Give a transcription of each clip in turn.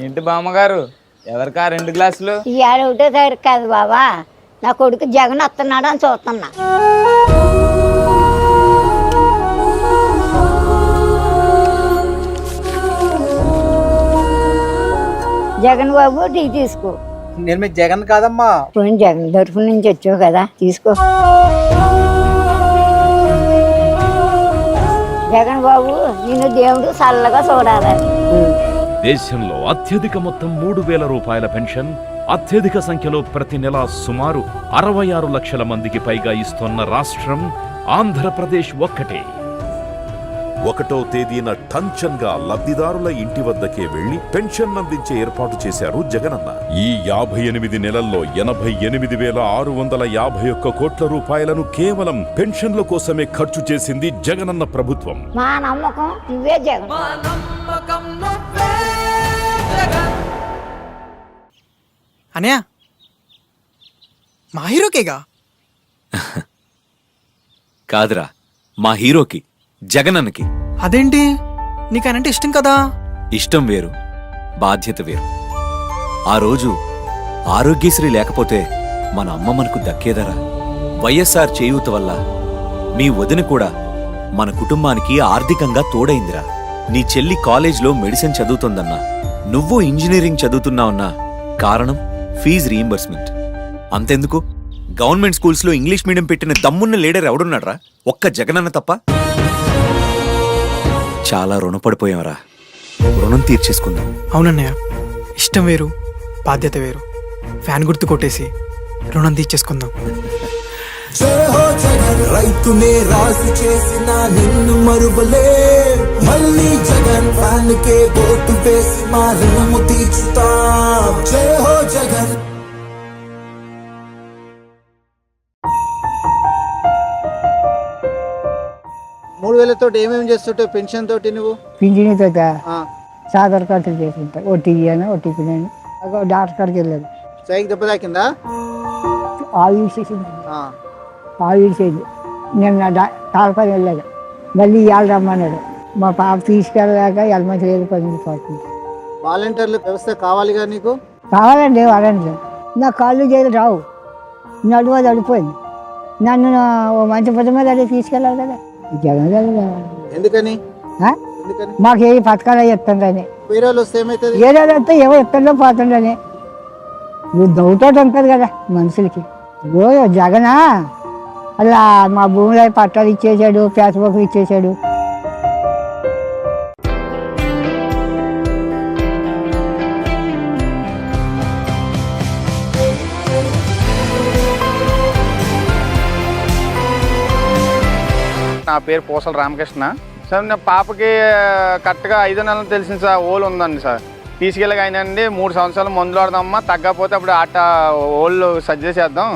ఏంటి బామ్మగారు? ఎవరికా రెండు గ్లాసులు? ఇవాళ ఒకటో తారీఖు కాదు బాబా నా కొడుకు జగన్ వస్తున్నాడు అని చూస్తున్నా. జగన్ బాబు టీ తీసుకో. నేను మీ జగన్ కాదమ్మా. పోయిన జగన్ తరఫు నుంచి వచ్చావు కదా తీసుకో. జగన్ బాబు నిన్ను దేవుడు చల్లగా చూడాలి. దేశంలో అత్యధిక మొత్తం మూడు వేల రూపాయల పెన్షన్ అత్యధిక సంఖ్యలో ప్రతి నెల సుమారు అరవై ఆరు లక్షల మందికి పైగా ఇస్తోన్న రాష్ట్రం ఆంధ్రప్రదేశ్ ఒక్కటే. ఒకటో తేదీన టంచన్గా లబ్ధిదారుల ఇంటి వద్దకే వెళ్ళి పెన్షన్ అందించే ఏర్పాటు చేశారు జగనన్న. ఈ యాభై ఎనిమిది నెలల్లో ఎనభై ఎనిమిది వేల ఆరు వందల యాభై ఒక్క కోట్ల రూపాయలను కేవలం పెన్షన్ల కోసమే ఖర్చు చేసింది జగనన్న ప్రభుత్వం. మా నమ్మకం నువ్వే జగన్. అనయా మా హీరోకేగా? కాదురా మా హీరోకి. జగనన్నకి. అదేంటి? నీకనంటే ఇష్టం కదా? ఇష్టం వేరు బాధ్యత వేరు. ఆ రోజు ఆరోగ్యశ్రీ లేకపోతే మన అమ్మ మనకు దక్కేదరా? వైఎస్ఆర్ చేయూత వల్ల మీ వదిన కూడా మన కుటుంబానికి ఆర్థికంగా తోడైందిరా. నీ చెల్లి కాలేజ్లో మెడిసిన్ చదువుతోందన్నా నువ్వు ఇంజనీరింగ్ చదువుతున్నావన్నా కారణం ఫీజు రీయింబర్స్మెంట్. అంతెందుకు? గవర్నమెంట్ స్కూల్స్లో ఇంగ్లీష్ మీడియం పెట్టిన దమ్మున్న లీడర్ ఎవడున్నాడ్రా? ఒక్క జగనన్న తప్ప? చాలా రుణపడిపోయాంరా రుణం తీర్చేసుకుందాం. అవునన్నయ్య ఇష్టం వేరు బాధ్యత వేరు. ఫ్యాన్ గుర్తు కొట్టేసి రుణం తీర్చేసుకుందాం. జయ హో జగన్ రైతునే రాజు చేసిన నిన్ను మరువలే. మళ్ళీ జగన్ ఫ్యాన్ కే ఓటు వేసి మా రుణము తీర్చుతా. జయ హో జగన్. వేలతో ఏమేమి చేస్తుంటావు? పెన్షన్ తోటి నువ్వు? పింఛని తోట సాధారణ కార్డు చేసుకుంటా ఓటీపీ అని ఓటీపీ అని డాక్టర్ కాడికి వెళ్ళాడు సైకి దెబ్బ తాకిందా? ఆవు తీసేసింది ఆ, ఆవు తీసేది నేను నా డాక్టర్ వెళ్ళాడు మళ్ళీ ఇవాళ రమ్మన్నాడు. మా పాప తీసుకెళ్ళాక ఎలమంచి లేదు పది పోతుంది వాలంటీర్ల వ్యవస్థ కావాలిగా నీకు? కావాలండి వారండి నా కాళ్ళు చేతులు రావు. నడువ తడిపోయింది నన్ను ఓ మంచి పొద్దు మీద అడిగి తీసుకెళ్ళాలి కదా. జగన్ గారు. ఎందుకని? మాకు ఏ పథకాలు చెప్తుండని. వేరే వాళ్ళు వస్తే ఏమవుతుంది ఏదైతే ఏవో పోతుండని. నువ్వు దౌటోటి ఉంటుంది కదా మనుషులకి. ఓ జగనా అలా మా భూమిలో పట్టాలు ఇచ్చేసాడు పేసబొక్కు ఇచ్చేసాడు. నా పేరు పూసల రామకృష్ణ. సార్ నా పాపకి కరెక్ట్గా ఐదు నెలలు తెలిసిన సార్ ఓల్ ఉందండి సార్. తీసుకెళ్ళగానండి మూడు సంవత్సరాలు మందులు ఆడదామమ్మా తగ్గకపోతే అప్పుడు ఆట ఓళ్ళు సజ్జ చేద్దాం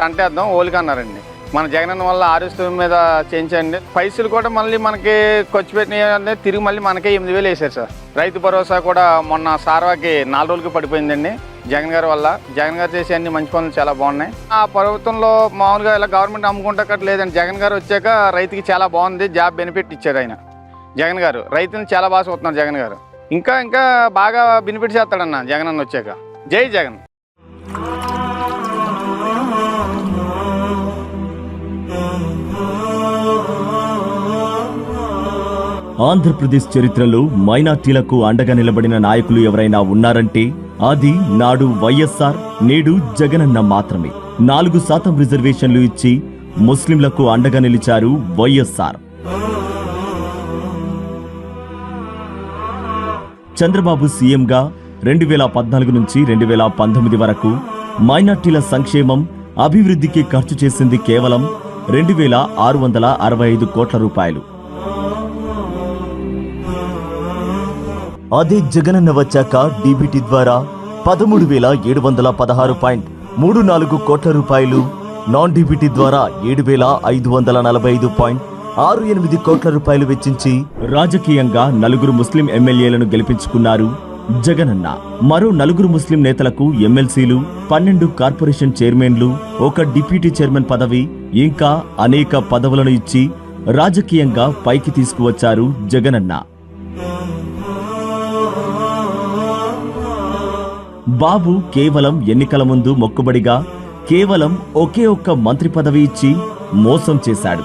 టంటేద్దాం ఓలికి అన్నారండి. మన జగనన్న వల్ల ఆరోగ్యం మీద చేయించండి. పైసలు కూడా మళ్ళీ మనకి ఖర్చు పెట్టిన తిరిగి మళ్ళీ మనకే ఎనిమిది వేలు వేసారు సార్. రైతు భరోసా కూడా మొన్న సార్వాకి నాలుగు రోజులకి పడిపోయిందండి. జగన్ గారి వల్ల. జగన్ గారు చేసే అన్ని మంచి పనులు చాలా బాగున్నాయి. ఆ ప్రభుత్వంలో మామూలుగా ఇలా గవర్నమెంట్ అమ్ముకుంటా లేదండి. జగన్ గారు వచ్చాక రైతుకి చాలా బాగుంది. జాబ్ బెనిఫిట్ ఇచ్చారు ఆయన. జగన్ గారు రైతుని చాలా బాగా చూస్తున్నారు జగన్ గారు. ఇంకా ఇంకా బాగా బెనిఫిట్ చేస్తాడన్న జగన్ అన్న వచ్చాక. జై జగన్. ఆంధ్రప్రదేశ్ చరిత్రలో మైనార్టీలకు అండగా నిలబడిన నాయకులు ఎవరైనా ఉన్నారంటే అది నాడు వైఎస్ఆర్ నేడు జగనన్న మాత్రమే. నాలుగు శాతం రిజర్వేషన్లు ఇచ్చి ముస్లింలకు అండగా నిలిచారు వైఎస్ఆర్. చంద్రబాబు సీఎంగా రెండు వేల పద్నాలుగు నుంచి రెండు వేల పంతొమ్మిది వరకు మైనార్టీల సంక్షేమం అభివృద్ధికి ఖర్చు చేసింది కేవలం రెండు వేల ఆరు వందల అరవై ఐదు కోట్ల రూపాయలు. అదే జగనన్న వచ్చాక డీబీటీ ద్వారా పదమూడు వేల ఏడు వందల పదహారు పాయింట్ మూడు నాలుగు కోట్ల రూపాయలు నాన్ డీబీటీ ద్వారా ఏడు వేల ఐదు వందల నలభై ఐదు పాయింట్ ఆరు ఎనిమిది కోట్ల రూపాయలు వెచ్చించి రాజకీయంగా నలుగురు ముస్లిం ఎమ్మెల్యేలను గెలిపించుకున్నారు జగనన్న. మరో నలుగురు ముస్లిం నేతలకు ఎమ్మెల్సీలు పన్నెండు కార్పొరేషన్ చైర్మన్లు ఒక డిప్యూటీ చైర్మన్ పదవి ఇంకా అనేక పదవులను ఇచ్చి రాజకీయంగా పైకి తీసుకువచ్చారు జగనన్న. బాబు కేవలం ఎన్నికల ముందు మొక్కుబడిగా కేవలం ఒకే ఒక్క మంత్రి పదవి ఇచ్చి మోసం చేశాడు.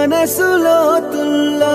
మనసులో తుల్లో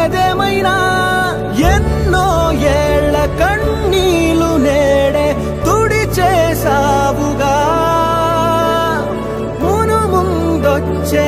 ఏదేమైనా ఎన్నో ఏళ్ళ కన్నీలు నేడే తుడిచేసావుగా మును ముందొచ్చే